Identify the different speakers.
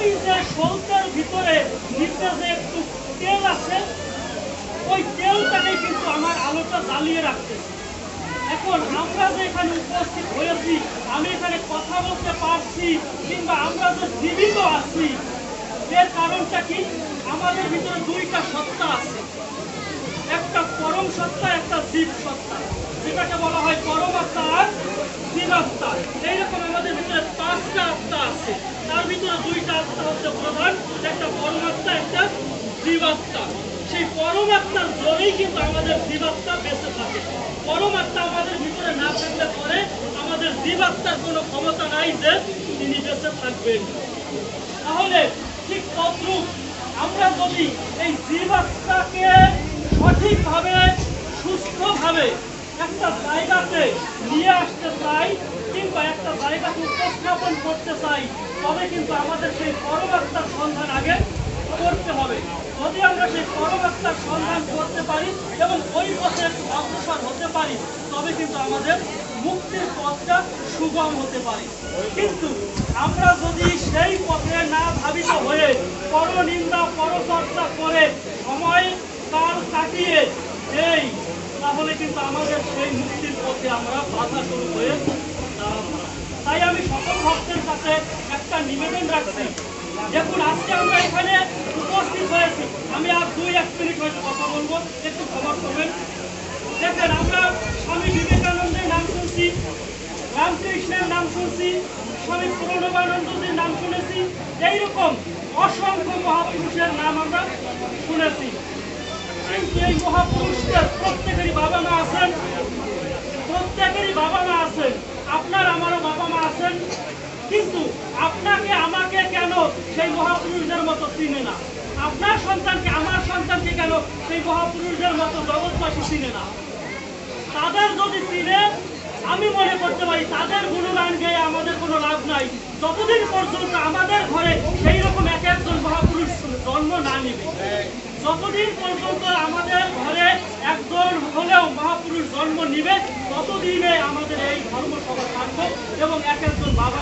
Speaker 1: ওই যে সৌতের ভিতরে নিচে যে একটু তেল আছে। ওই তেলটাকে কিন্তু আমার আলোটা জ্বালিয়ে রাখতেছে এখন আমরা যে এখানে উপস্থিত হয়েছি, আমি এখানে কথা বলতে পারছি কিংবা আমরা যে জীবিত আছি, এর কারণটা কি? আমাদের ভিতরে দুইটা সত্তা আছে। একটা পরম সত্তা, একটা জীব সত্তা। যেটাকে বলা হয় পরমাত্মা আর জীবাত্মা এইরকম আমাদের ভিতরে পাঁচটা আত্মা আছে তার ভিতরে হচ্ছে প্রধান একটা পরমাত্মা, একটা জীবাত্মা। সেই পরমাত্মার জোরেই কিন্তু আমাদের জীবাত্মা বেঁচে থাকে। পরমাত্মা আমাদের ভিতরে না থাকলে পরে আমাদের জীবাত্মার কোনো ক্ষমতা নাই যে তিনি বেঁচে থাকবেন। তাহলে ঠিক তদ্রুপ আমরা যদি এই জীবাত্মাকে সঠিকভাবে, সুস্থভাবে একটা জায়গাতে নিয়ে আসতে চাই একটা উপস্থাপন করতে চাই, তবে কিন্তু আমাদের সেই পরমাত্মার সন্ধান আগে করতে হবে। যদি আমরা সেই পরমাত্মার সন্ধান করতে পারি এবং ওই পথে অগ্রসর হতে পারি, তবে কিন্তু আমাদের মুক্তির পথটা সুগম হতে পারে। কিন্তু আমরা যদি সেই পথে না ভাবিত হয়ে পরনিন্দা, পরচর্চা করে সময় কাল কাটিয়ে এই তাহলে কিন্তু আমাদের সেই মুক্তির পথে আমরা বাধা শুরু হয়ে একটা নিবেদন রাখছি। দেখুন, আজকে আমরা এখানে উপস্থিত হয়েছি। আমি আর দুই, এক মিনিট হয়তো কথা বলব। একটু খবর করবেন। দেখেন, আমরা স্বামী বিবেকানন্দের নাম শুনছি, রামকৃষ্ণের নাম শুনছি, স্বামী প্রণবানন্দদের নাম শুনেছি। এইরকম অসংখ্য মহাপুরুষের নাম আমরা শুনেছি। কিন্তু এই মহাপুরুষদের প্রত্যেকেরই বাবা মা আছেন প্রত্যেকেরই বাবা মা আছেন আপনার আমারও বাবা মা আছেন কিন্তু আপনাকে আমাকে কেন সেই মহাপুরুষদের মতো চিনে না। আপনার সন্তানকে, আমার সন্তানকে কেন সেই মহাপুরুষদের মতো জগৎবাসী চিনে না? তাদের যদি চিনে, আমি মনে করতে পারি তাদের গুণগান গেয়ে আমাদের কোনো লাভ নাই। যতদিন পর্যন্ত আমাদের ঘরে সেই রকম এক একজন মহাপুরুষ জন্ম না নিবে, যতদিন পর্যন্ত আমাদের ঘরে একজন হলেও মহাপুরুষ জন্ম নিবে, ততদিনে আমাদের এই ধর্মসভা থাকবে এবং এক একজন বাবা